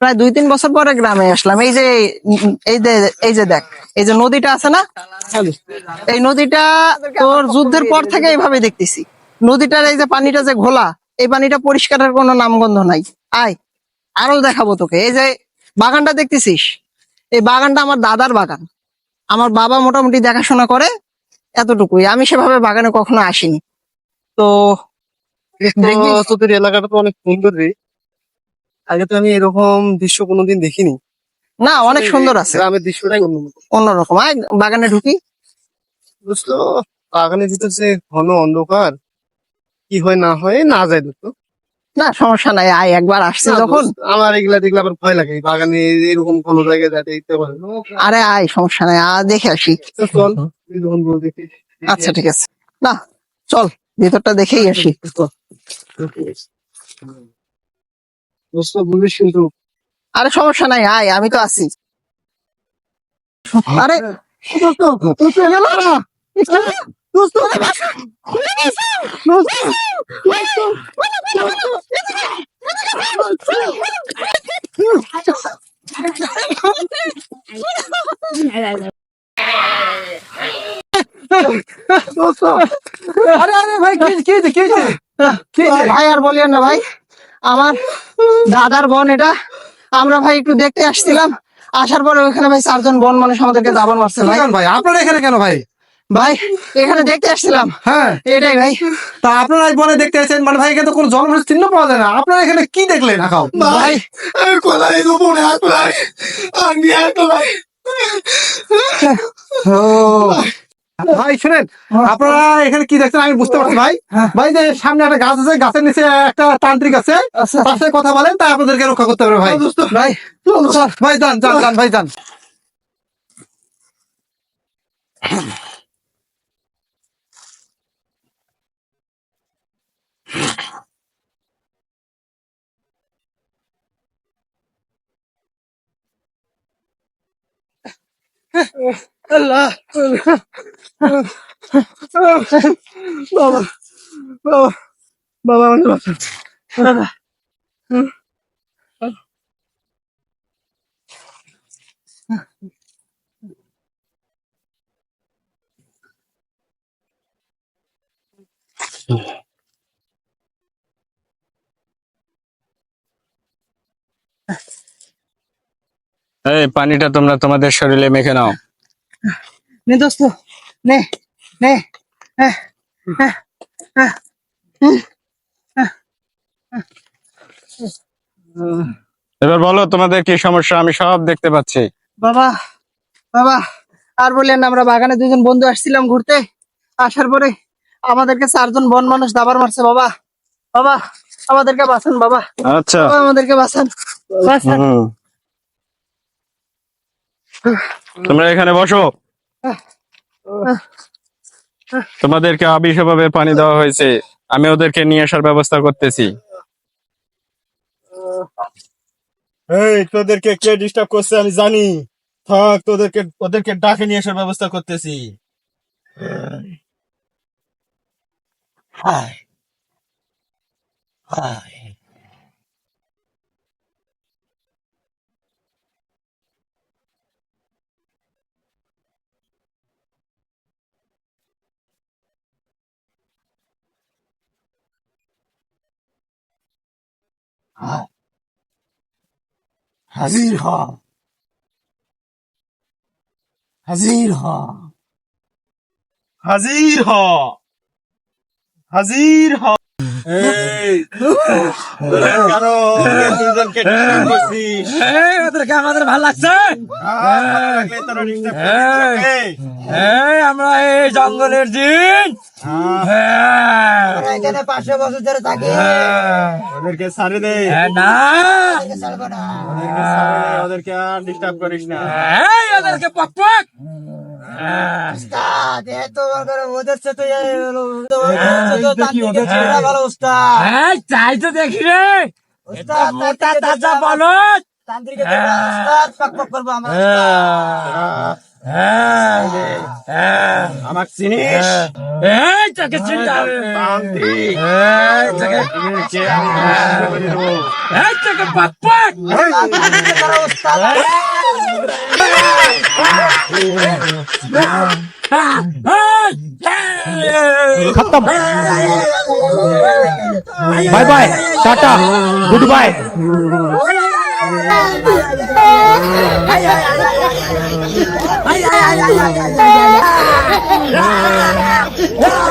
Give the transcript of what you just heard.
প্রায় দুই তিন বছর পরে গ্রামে আসলাম। এই যে এই যে এই যে দেখ এই যে নদীটা আছে না? এই নদীটা তোর যুদ্ধের পর থেকে এইভাবে দেখতেছি। নদীটার এই যে পানিটা যে ঘোলা এই পানিটা পরিষ্কারের কোনো নামগন্ধ নাই। আয় আরও দেখাবো তোকে। এই যে বাগানটা দেখতেছিস? এই বাগানটা আমার দাদার বাগান। আমার বাবা মোটামুটি দেখাশোনা করে এতটুকুই। আমি সেভাবে বাগানে কখনো আসিনি। তো তোদের এলাকাটা তো অনেক সুন্দর আগে তো আমি এরকম দৃশ্য কোনোদিন দেখিনি। না অনেক সুন্দর আছে। গ্রামের দৃশ্যটাই অন্যরকম। অন্যরকম। আয় বাগানে ঢুকি। বুঝলো? বাগানের ভিতর যে ঘন অন্ধকার কি হয় না হয় না যায় দোস্ত না সমস্যা নাই। আয় একবার আসছে যখন। আমার এগুলা দেখলে আবার ভয় লাগে। বাগানে এরকম কোনো জায়গায় যাতে দিতে পারে আরে আয় সমস্যা নাই। আ দেখে আসি। চল আচ্ছা ঠিক আছে। না চল ভিতরটা দেখেই আসি। দোস্ত বলিস কিন্তু। আরে সমস্যা নাই আয় আমি তো আছি। আরে না। দোস্ত দোস্ত আরে আরে ভাই কি কি কি কি ভাই আর বলিয়েন না ভাই। আমার দাদার বোন এটা। আমরা ভাই একটু দেখতে আসছিলাম। আসার পরে ওখানে ভাই চারজন বোন মানুষ আমাদেরকে দাবান মারছে ভাই। ভাই? আপনারা এখানে কেন ভাই? ভাই এখানে দেখতে আসছিলাম। হ্যাঁ। এটাই ভাই। তা আপনারা বনে দেখতে এসেছেন? মানে ভাই এখানে তো কোনো জন্মের চিহ্ন পাওয়া যায় না। আপনারা এখানে কি দেখলেন? আকাও ভাই। দেবো মনে হয় আমি কোথায় ও। ভাই শুনেন আপনারা এখানে কি দেখছেন আমি বুঝতে পারছি ভাই। ভাই যে সামনে একটা গাছ আছে গাছের নিচে একটা তান্ত্রিক আছে আচ্ছা তার সাথে কথা বলেন তাই আপনাদেরকে রক্ষা করতে পারবে ভাই। ভাই। ভাই যান যান যান ভাই যান। বাবা বাবা বাবা বাঁচান এই পানিটা তোমরা তোমাদের শরীরে মেখে নাও। নে দোস্ত নে নে এবার বলো তোমাদের কি সমস্যা? আমি সব দেখতে পাচ্ছি। বাবা বাবা আর বললেন আমরা বাগানে দুজন বন্ধু আসছিলাম ঘুরতে। আসার পরে আমাদেরকে চারজন বন মানুষ দাবার মারছে বাবা। বাবা আমাদেরকে বাঁচান বাবা। আচ্ছা। আমাদেরকে বাঁচান। বাঁচান। তোমরা এখানে বসো। তোমাদেরকে অভিশভাবে পানি দেওয়া হয়েছে। আমি ওদেরকে নিয়ে আসার ব্যবস্থা করতেছি। এই তোদেরকে কে ডিস্টার্ব করছে আমি জানি। থাক তোদেরকে ওদেরকে ডাকে নিয়ে আসার ব্যবস্থা করতেছি। হাজির হ حزیر ها حزیر ها حزیر ها حزیر ها ওদেরকে আমাদের ভালো লাগছে আমরা এই জঙ্গলের দিন হ্যাঁ। এখানে পাঁচশো বছর ধরে থাকি ওদেরকে ছাড়ে দে না ওদেরকে আর ডিস্টার্ব করিস না এই ওদেরকে পক পক হ্যাঁ। এই তাই তো দেখি রে। তাজা বলদ। তান্ত্রিক করব আমরা হ্যাঁ। হ্যাঁ হ্যাঁ আমার চিনিস এই তোকে চিন্তা হবে শান্তি এই তোকে এই তোকে পাপ্পাক खत्म bye bye tata good bye 啊啊啊啊啊啊啊啊啊